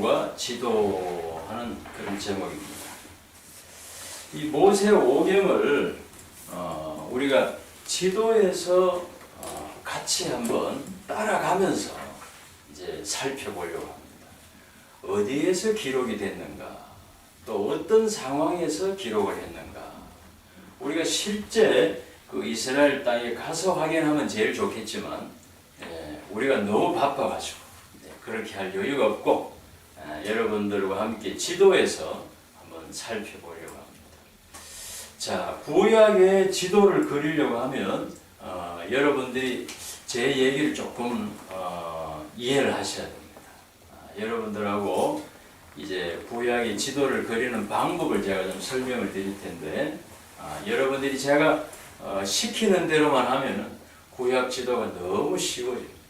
오경과 지도하는 그런 제목입니다. 이 모세 오경을 어, 우리가 지도에서 어, 같이 한번 따라가면서 이제 살펴보려고 합니다. 어디에서 기록이 됐는가, 또 어떤 상황에서 기록을 했는가. 우리가 실제 그 이스라엘 땅에 가서 확인하면 제일 좋겠지만, 예, 우리가 너무 바빠가지고 예, 그렇게 할 여유가 없고, 예, 여러분들과 함께 지도에서 한번 살펴보려고 합니다. 자, 구약의 지도를 그리려고 하면 어, 여러분들이 제 얘기를 조금 어, 이해를 하셔야 됩니다. 아, 여러분들하고 이제 구약의 지도를 그리는 방법을 제가 좀 설명을 드릴 텐데 아, 여러분들이 제가 어, 시키는 대로만 하면은 구약 지도가 너무 쉬워집니다.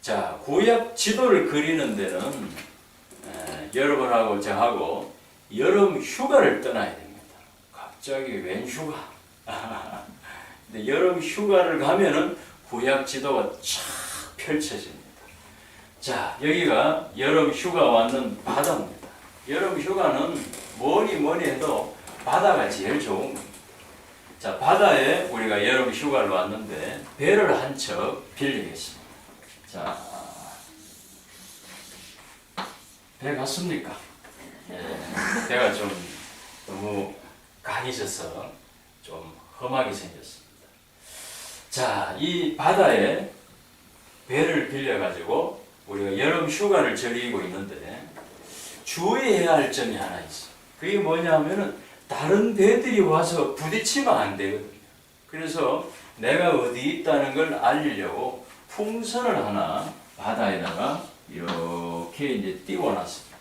자, 구약 지도를 그리는 데는 에, 여러분하고 저하고 여름 휴가를 떠나야 됩니다. 갑자기 웬 휴가? 근데 여름 휴가를 가면은 구약 지도가 쫙 펼쳐집니다. 자, 여기가 여름 휴가 왔는 바다입니다. 여름 휴가는 뭐니 뭐니 해도 바다가 제일 좋은 겁니다. 자, 바다에 우리가 여름 휴가를 왔는데 배를 한 척 빌리겠습니다. 자, 배 갔습니까? 예, 배가 좀 너무 강해져서 좀 험하게 생겼습니다. 자, 이 바다에 배를 빌려가지고 우리가 여름 휴가를 즐기고 있는데 주의해야 할 점이 하나 있어. 그게 뭐냐면은 다른 배들이 와서 부딪히면 안 되거든요. 그래서 내가 어디 있다는 걸 알리려고 풍선을 하나 바다에다가 이렇게 이제 띄워놨습니다.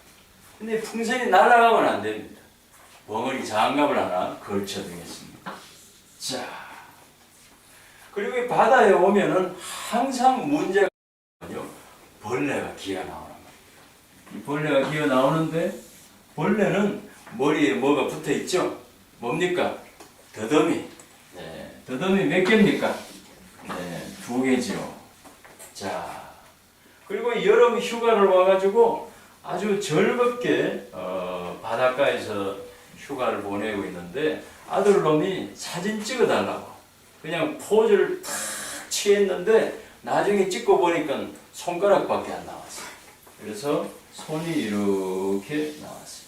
근데 풍선이 날아가면 안 됩니다. 벙어리 장갑을 하나 걸쳐두겠습니다. 자, 그리고 이 바다에 오면은 항상 문제가. 벌레가 기어 나오는 거예요. 이 벌레가 기어 나오는데 벌레는 머리에 뭐가 붙어 있죠? 뭡니까? 더더미. 네, 더더미 몇 개입니까? 네, 두 개죠. 자, 그리고 여름 휴가를 와가지고 아주 즐겁게 어, 바닷가에서 휴가를 보내고 있는데 아들놈이 사진 찍어달라고 그냥 포즈를 탁 취했는데 나중에 찍고 보니까 손가락밖에 안 나왔어요. 그래서 손이 이렇게 나왔어요.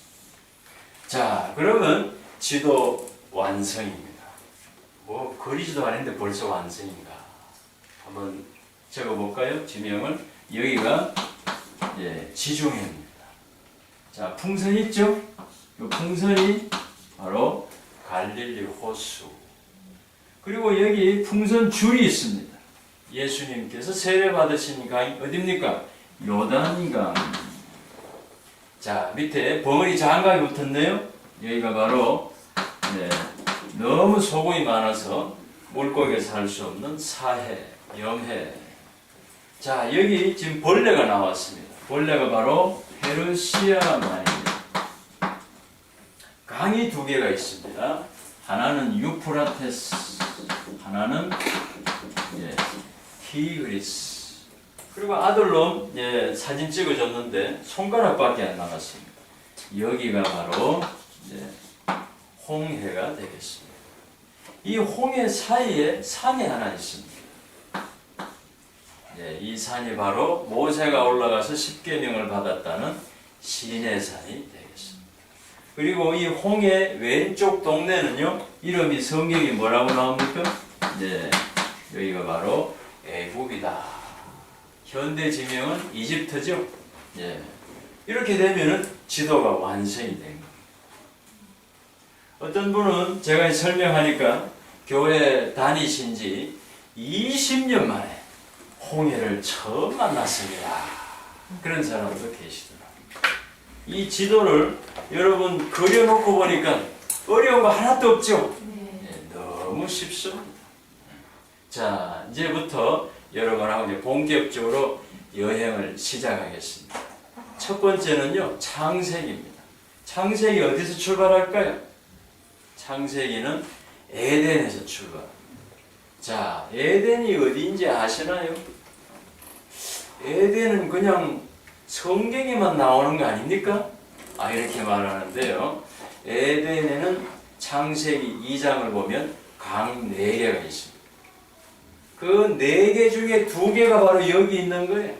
자, 그러면 지도 완성입니다. 뭐 그리지도 않았는데 벌써 완성인가? 한번 적어볼까요? 지명을 여기가 예, 지중해입니다. 자, 풍선 있죠? 이 풍선이 바로 갈릴리 호수. 그리고 여기 풍선 줄이 있습니다. 예수님께서 세례 받으신 강이 어딥니까? 요단강. 자, 밑에 벙어리 장갑이 붙었네요. 여기가 바로 네, 너무 소금이 많아서 물고기가 살 수 없는 사해, 염해. 자, 여기 지금 벌레가 나왔습니다. 벌레가 바로 페르시아만입니다. 강이 두 개가 있습니다. 하나는 유프라테스, 하나는 예, 티그리스. 그리고 아들놈 예, 사진 찍어줬는데 손가락밖에 안 나갔습니다. 여기가 바로 이제 홍해가 되겠습니다. 이 홍해 사이에 산이 하나 있습니다. 예, 이 산이 바로 모세가 올라가서 십계명을 받았다는 시내 산이 되겠습니다. 그리고 이 홍해 왼쪽 동네는요 이름이 성경이 뭐라고 나옵니까? 네, 여기가 바로 애국이다. 현대 지명은 이집트죠. 예. 이렇게 되면은 지도가 완성이 된 겁니다. 어떤 분은 제가 설명하니까 교회 다니신 지 20년 만에 홍해를 처음 만났습니다. 그런 사람도 계시더라고요. 이 지도를 여러분 그려놓고 보니까 어려운 거 하나도 없죠? 예, 너무 쉽습니다. 자, 이제부터 여러분하고 이제 본격적으로 여행을 시작하겠습니다. 첫 번째는요, 창세기입니다. 창세기 어디서 출발할까요? 창세기는 에덴에서 출발합니다. 자, 에덴이 어디인지 아시나요? 에덴은 그냥 성경에만 나오는 거 아닙니까? 아 이렇게 말하는데요. 에덴에는 창세기 2장을 보면 강 4개가 있습니다. 그 4개 중에 2개가 바로 여기 있는 거예요.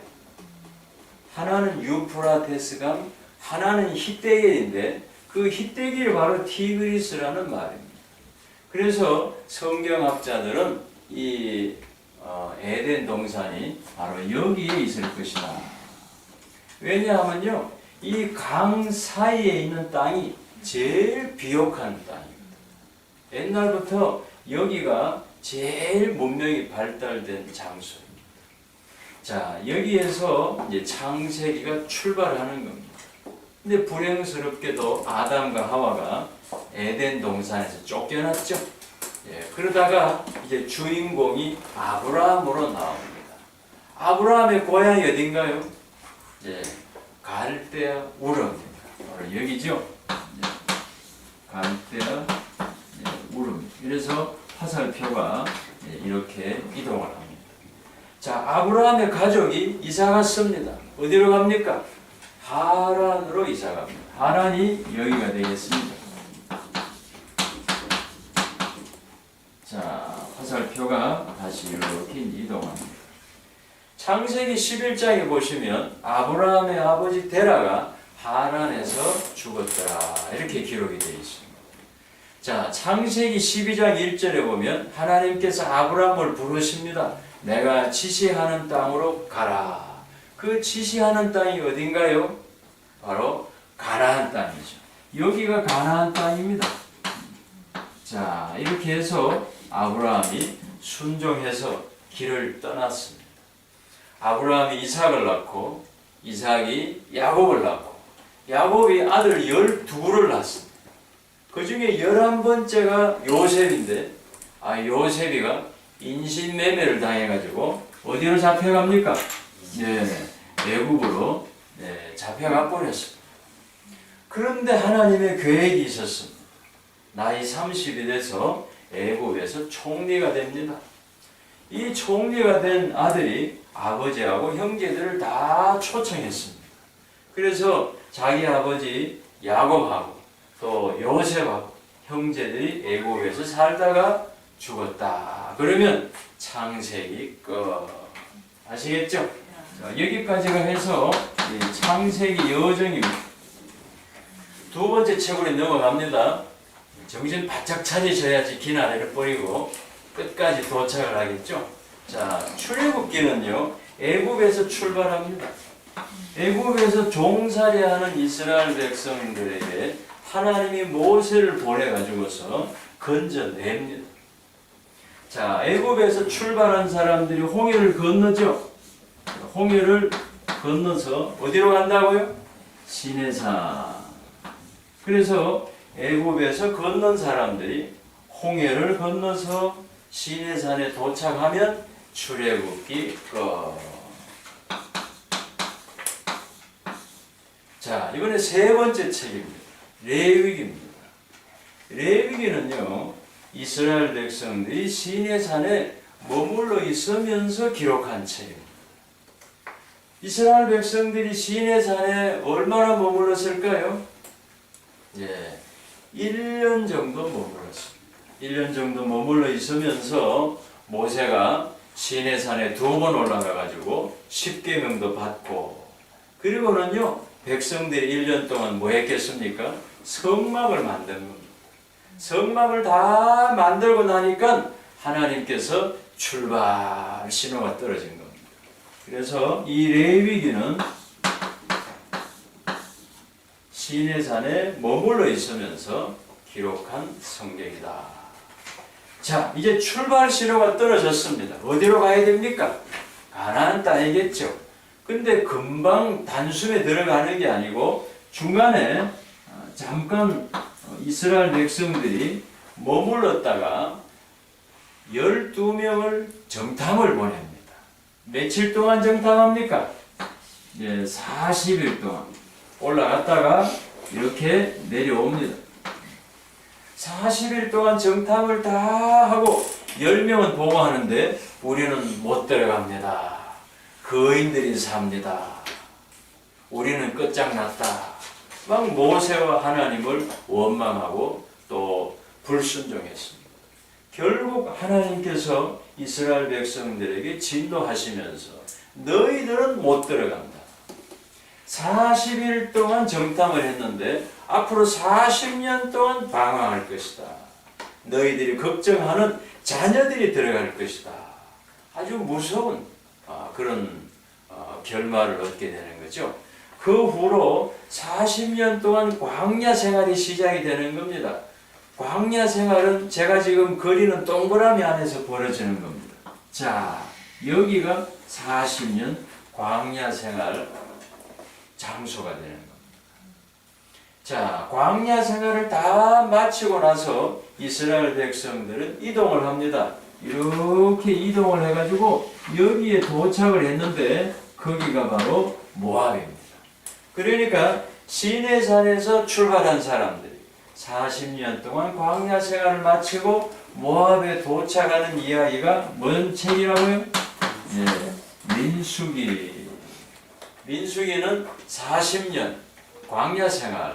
하나는 유프라테스 강, 하나는 히데길인데 그 히데길이 바로 티그리스라는 말입니다. 그래서 성경학자들은 이 어, 에덴 동산이 바로 여기에 있을 것이다. 왜냐하면요, 이 강 사이에 있는 땅이 제일 비옥한 땅입니다. 옛날부터 여기가 제일 문명이 발달된 장소입니다. 자, 여기에서 이제 창세기가 출발하는 겁니다. 근데 불행스럽게도 아담과 하와가 에덴 동산에서 쫓겨났죠. 예, 그러다가 이제 주인공이 아브라함으로 나옵니다. 아브라함의 고향이 어딘가요? 예, 갈대아 우르입니다. 바로 여기죠. 예, 갈대아 예, 우르. 그래서 화살표가 예, 이렇게 이동을 합니다. 자, 아브라함의 가족이 이사 갔습니다. 어디로 갑니까? 하란으로 이사 갑니다. 하란이 여기가 되겠습니다. 자, 화살표가 다시 이렇게 이동합니다. 창세기 11장에 보시면 아브라함의 아버지 데라가 하란에서 죽었더라. 이렇게 기록이 되어 있습니다. 자, 창세기 12장 1절에 보면 하나님께서 아브라함을 부르십니다. 내가 지시하는 땅으로 가라. 그 지시하는 땅이 어딘가요? 바로 가나안 땅이죠. 여기가 가나안 땅입니다. 자, 이렇게 해서 아브라함이 순종해서 길을 떠났습니다. 아브라함이 이삭을 낳고 이삭이 야곱을 낳고 야곱이 아들 12를 낳습니다. 그 중에 11번째가 요셉인데 아 요셉이가 인신매매를 당해가지고 어디로 잡혀갑니까? 네, 애굽으로 네, 잡혀가 버렸습니다. 그런데 하나님의 계획이 있었습니다. 나이 30이 돼서 애굽에서 총리가 됩니다. 이 총리가 된 아들이 아버지하고 형제들을 다 초청했습니다. 그래서 자기 아버지 야곱하고 또 요셉하고 형제들이 애굽에서 살다가 죽었다. 그러면 창세기 끝. 아시겠죠? 자, 여기까지가 해서 이 창세기 여정입니다. 두 번째 책으로 넘어갑니다. 정신 바짝 차리셔야지 긴 아래를 버리고 끝까지 도착을 하겠죠. 자, 출애굽기는요. 애굽에서 출발합니다. 애굽에서 종살이하는 이스라엘 백성들에게 하나님이 모세를 보내 가지고서 건져냅니다. 자, 애굽에서 출발한 사람들이 홍해를 건너죠. 홍해를 건너서 어디로 간다고요? 시내산. 그래서 애굽에서 건넌 사람들이 홍해를 건너서 시내산에 도착하면 출애굽기 끝. 자, 이번에 세 번째 책입니다. 레위기입니다. 레위기는요, 이스라엘 백성들이 시내산에 머물러 있으면서 기록한 책입니다. 이스라엘 백성들이 시내산에 얼마나 머물렀을까요? 예, 1년 정도 머물렀습니다. 1년 정도 머물러 있으면서 모세가 시내산에 두 번 올라가 가지고 십계명도 받고 그리고는요 백성들이 1년 동안 뭐 했겠습니까? 성막을 만든 겁니다. 성막을 다 만들고 나니까 하나님께서 출발 신호가 떨어진 겁니다. 그래서 이 레위기는 시내산에 머물러 있으면서 기록한 성경이다. 자, 이제 출발 신호가 떨어졌습니다. 어디로 가야 됩니까? 가나안 땅이겠죠. 근데 금방 단숨에 들어가는 게 아니고 중간에 어, 잠깐 어, 이스라엘 백성들이 머물렀다가 12명을 정탐을 보냅니다. 며칠 동안 정탐합니까? 예, 40일 동안 올라갔다가 이렇게 내려옵니다. 40일 동안 정탐을 다 하고 10명은 보고하는데 우리는 못 들어갑니다. 거인들이 삽니다. 우리는 끝장났다. 막 모세와 하나님을 원망하고 또 불순종했습니다. 결국 하나님께서 이스라엘 백성들에게 진노하시면서 너희들은 못 들어간다. 40일 동안 정탐을 했는데 앞으로 40년 동안 방황할 것이다. 너희들이 걱정하는 자녀들이 들어갈 것이다. 아주 무서운 아, 그런 어, 결말을 얻게 되는 거죠. 그 후로 40년 동안 광야 생활이 시작이 되는 겁니다. 광야 생활은 제가 지금 그리는 동그라미 안에서 벌어지는 겁니다. 자, 여기가 40년 광야 생활 장소가 되는 겁니다. 자, 광야 생활을 다 마치고 나서 이스라엘 백성들은 이동을 합니다. 이렇게 이동을 해가지고 여기에 도착을 했는데 거기가 바로 모압입니다. 그러니까 시내산에서 출발한 사람들이 40년 동안 광야 생활을 마치고 모압에 도착하는 이야기가 뭔 책이라고요? 예, 민수기. 민수기는 40년 광야 생활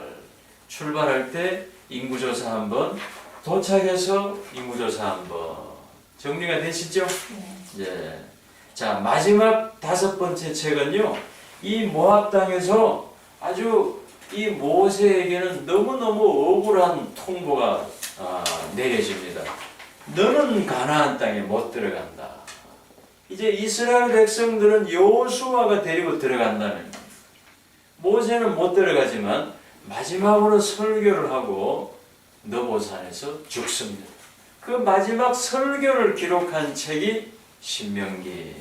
출발할 때 인구조사 한번 도착해서 인구조사 한번 정리가 되시죠? 예. 자 마지막 다섯 번째 책은요 이 모압 땅에서 아주 이 모세에게는 너무너무 억울한 통보가 아, 내려집니다. 너는 가나안 땅에 못 들어간다. 이제 이스라엘 백성들은 여호수아가 데리고 들어간다는 거예요. 모세는 못 들어가지만 마지막으로 설교를 하고 너보산에서 죽습니다. 그 마지막 설교를 기록한 책이 신명기.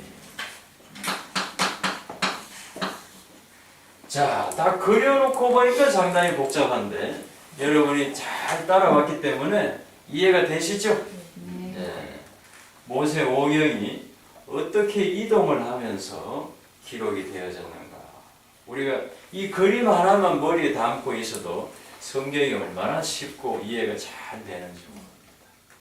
자, 다 그려놓고 보니까 상당히 복잡한데 여러분이 잘 따라왔기 때문에 이해가 되시죠? 예. 모세 오경이 어떻게 이동을 하면서 기록이 되어졌는가? 우리가 이 그림 하나만 머리에 담고 있어도 성경이 얼마나 쉽고 이해가 잘 되는지